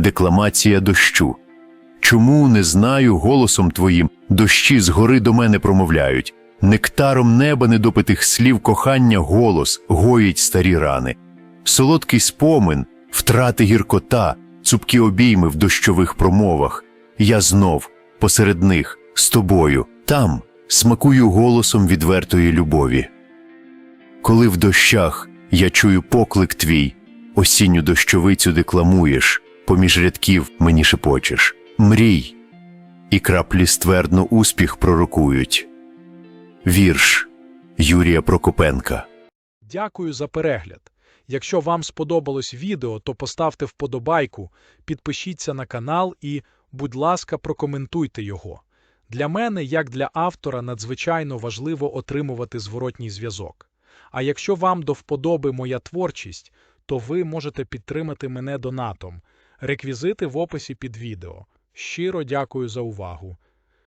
декламація дощу. Чому не знаю голосом твоїм дощі згори до мене промовляють? Нектаром неба недопитих слів кохання голос гоїть старі рани. Солодкий спомин, втрати гіркота, цупкі обійми в дощових промовах. Я знов посеред них з тобою, там смакую голосом відвертої любові. Коли в дощах я чую поклик твій, осінню дощовицю декламуєш, поміж рядків мені шепочеш. Мрій, і краплі ствердно успіх пророкують. Вірш Юрія Прокопенка. Дякую за перегляд. Якщо вам сподобалось відео, то поставте вподобайку, підпишіться на канал і, будь ласка, прокоментуйте його. Для мене, як для автора, надзвичайно важливо отримувати зворотній зв'язок. А якщо вам до вподоби моя творчість, то ви можете підтримати мене донатом. Реквізити в описі під відео. Щиро дякую за увагу.